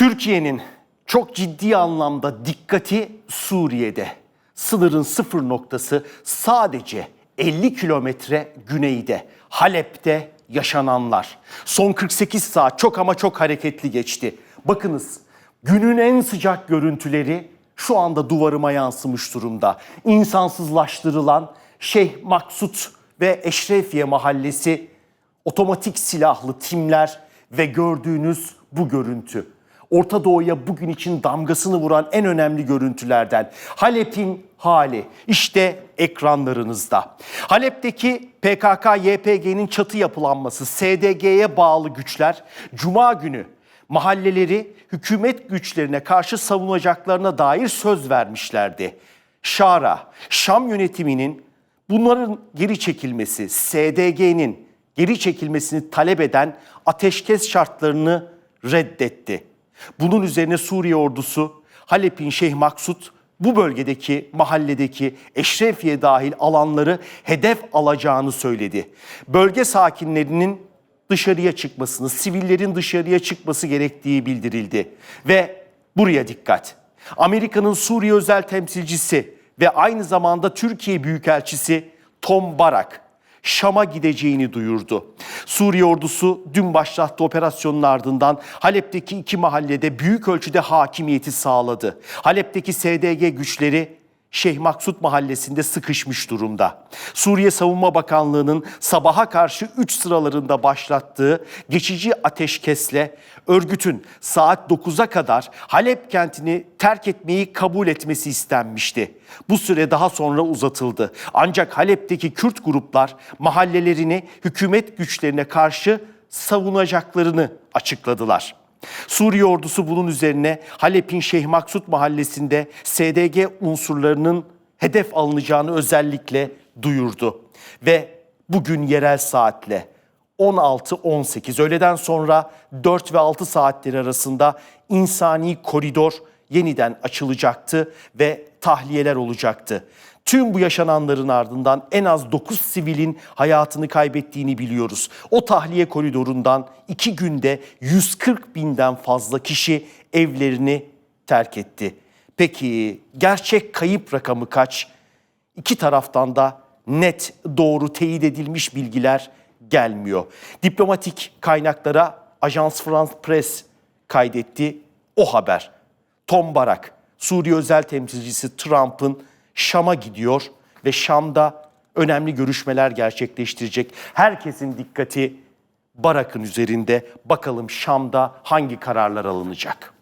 Türkiye'nin çok ciddi anlamda dikkati Suriye'de. Sınırın sıfır noktası sadece 50 kilometre güneyde. Halep'te yaşananlar. Son 48 saat çok ama çok hareketli geçti. Bakınız günün en sıcak görüntüleri şu anda duvarıma yansımış durumda. İnsansızlaştırılan Şeyh Maksut ve Eşrefiye mahallesi otomatik silahlı timler ve gördüğünüz bu görüntü. Orta Doğu'ya bugün için damgasını vuran en önemli görüntülerden. Halep'in hali işte ekranlarınızda. Halep'teki PKK-YPG'nin çatı yapılanması, SDG'ye bağlı güçler Cuma günü mahalleleri hükümet güçlerine karşı savunacaklarına dair söz vermişlerdi. Şara, Şam yönetiminin bunların geri çekilmesi, SDG'nin geri çekilmesini talep eden ateşkes şartlarını reddetti. Bunun üzerine Suriye ordusu Halep'in Şeyh Maksut bu bölgedeki mahalledeki Eşrefiye dahil alanları hedef alacağını söyledi. Bölge sakinlerinin dışarıya çıkmasını, sivillerin dışarıya çıkması gerektiği bildirildi. Ve buraya dikkat. Amerika'nın Suriye özel temsilcisi ve aynı zamanda Türkiye Büyükelçisi Tom Barak Şam'a gideceğini duyurdu. Suriye ordusu dün başlattığı operasyonun ardından Halep'teki iki mahallede büyük ölçüde hakimiyeti sağladı. Halep'teki SDG güçleri Şeyh Maksut mahallesinde sıkışmış durumda. Suriye Savunma Bakanlığı'nın sabaha karşı 3 sıralarında başlattığı geçici ateşkesle örgütün saat 9'a kadar Halep kentini terk etmeyi kabul etmesi istenmişti. Bu süre daha sonra uzatıldı. Ancak Halep'teki Kürt gruplar mahallelerini hükümet güçlerine karşı savunacaklarını açıkladılar. Suriye ordusu bunun üzerine Halep'in Şeyh Maksut mahallesinde SDG unsurlarının hedef alınacağını özellikle duyurdu. Ve bugün yerel saatle 16-18 öğleden sonra 4 ve 6 saatleri arasında insani koridor yeniden açılacaktı ve tahliyeler olacaktı. Tüm bu yaşananların ardından en az 9 sivilin hayatını kaybettiğini biliyoruz. O tahliye koridorundan iki günde 140 binden fazla kişi evlerini terk etti. Peki gerçek kayıp rakamı kaç? İki taraftan da net, doğru, teyit edilmiş bilgiler gelmiyor. Diplomatik kaynaklara Ajans France Press kaydetti o haber. Tom Barak, Suriye özel temsilcisi Trump'ın Şam'a gidiyor ve Şam'da önemli görüşmeler gerçekleştirecek. Herkesin dikkati Barak'ın üzerinde. Bakalım Şam'da hangi kararlar alınacak?